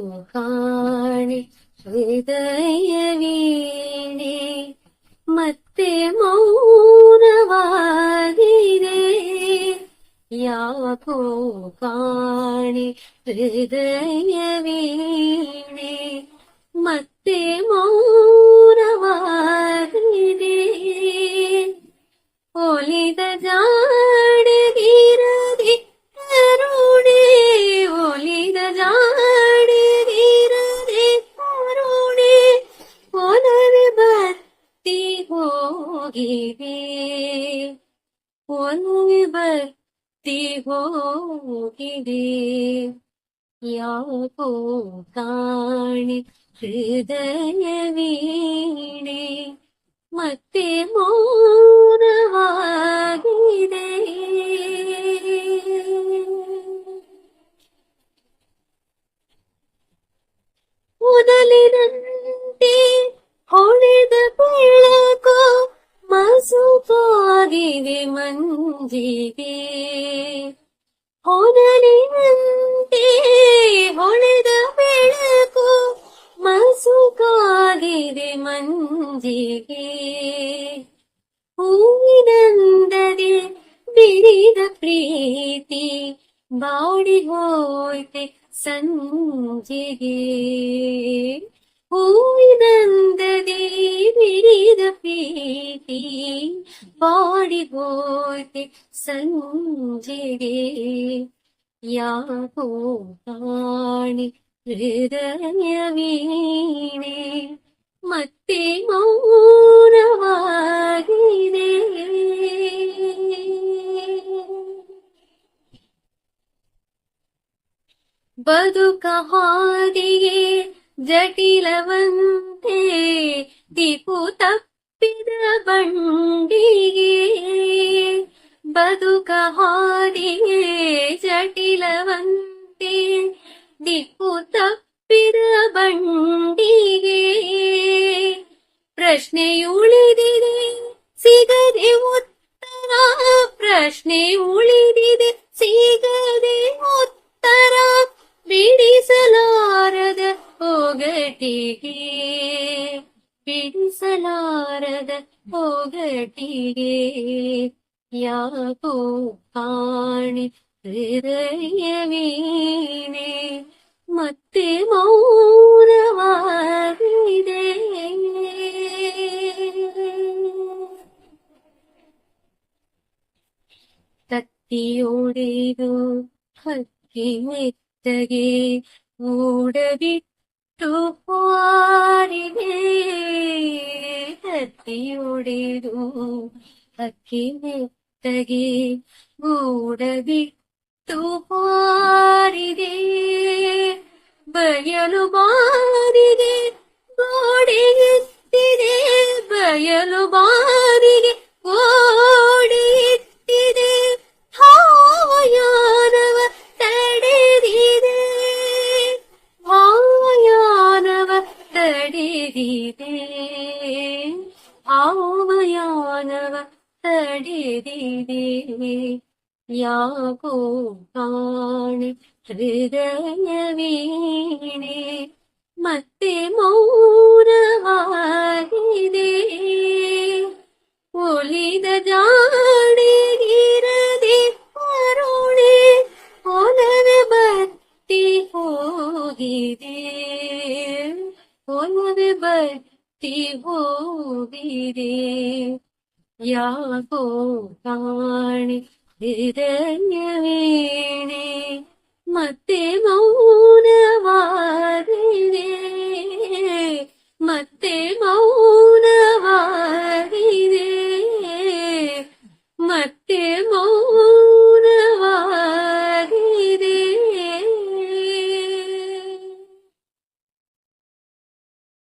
യാക്കൂഹാണി ഹൃദയവീണി മത്തെ മൗനവാദിരെ യാക്കൂഹാണി ഹൃദയവീണി होगी विभक्ति होगी याको काणि हृदयवीणे मत्ते मो ಮಸುಕಾಗಿದೆ ಮಂಜಿಗೆ. ಹೊನಲಿನಂತೆ ಹೊಳೆದ ಬೆಳಕು ಮಸುಕಾಗಿದೆ ಮಂಜಿಗೆ. ಹೂವಿನಂದರೆ ಬಿರಿದ ಪ್ರೀತಿ ಬಾಡಿ ಹೋಯ್ತೆ ಸಂಜೆಗೆ. ಹೂವಿನಂದದೆ ಬಿರಿದ ಪ್ರೀತಿ ಬಾಡಿ ಹೋಯ್ತೆ ಸಂಜೆಗೆ ಯಾಕೋ ಕಾಣಿ ಹೃದಯ ವೀಣೆ ಮತ್ತೆ ಮೌನವಾಗಿದೆ ಬದುಕ ಹಾದಿಗೆ ಜಟಿಲವಂತೆ ದಿಪು ತಪ್ಪಿದ ಬಂಡಿಗೆ ಬದುಕ ಹಾದಿಗೆ ಜಟಿಲವಂತೆ ದಿಕ್ಕು ತಪ್ಪಿದ ಬಂಡಿಗೆ ಪ್ರಶ್ನೆ ಉಳಿದಿದೆ ಸಿಗದೆ ಉತ್ತರ. ಪ್ರಶ್ನೆ ಉಳಿದಿದೆ ಸಿಗದೆ ಉತ್ತರ. ಬಿಡಿಸಲಾರದ ಒಗಟಿಗೆ ಬಿಡಿಸಲಾರದ ಒಗಟಿಗೆ യാപൂണി ഹൃദയവീണേ മത്തി മൗനവാരിതേ കത്തിയോടേതോ ഭക്തിമെത്തകെ ഓടവിട്ടു പാടിനേ. കത്തിയോടേതോ ഭക്തിമെത്ത ಹೊತ್ತಗೆ ಗೂಡವಿಟ್ಟು ಹಾರಿದೆ ಬಯಲು ಬಾರಿಗೆ ಗೋಡೆಯಿಟ್ಟಿದೆ ಬಯಲು ಬಾರಿಗೆ ಗೋಡೆಯಿಟ್ಟಿದೆ ಹಾವಯಾನವ ತಡೆದಿದೆ ಹಾವಯಾನವ ತಡೆದಿದೆ ಹಾವಯಾನವ ತಡೆದಿದೆ ಯಾಕೋ ಕಾಣೆ ಹೃದಯ ವೀಣೆ ಮತ್ತೆ ಮೌನವಾಗಿದೆ ಒಲಿದ ಜಾಡಿಗಿರದೆ ಕರುಣೆ ಒಲವೆ ಬತ್ತಿ ಹೋಗಿದೆ ಒಲವೆ ಬತ್ತಿ ಹೋಗಿದೆ യാണി കാണി തിരഞ്ഞ വീണേ മത്തെ മൗനവാരി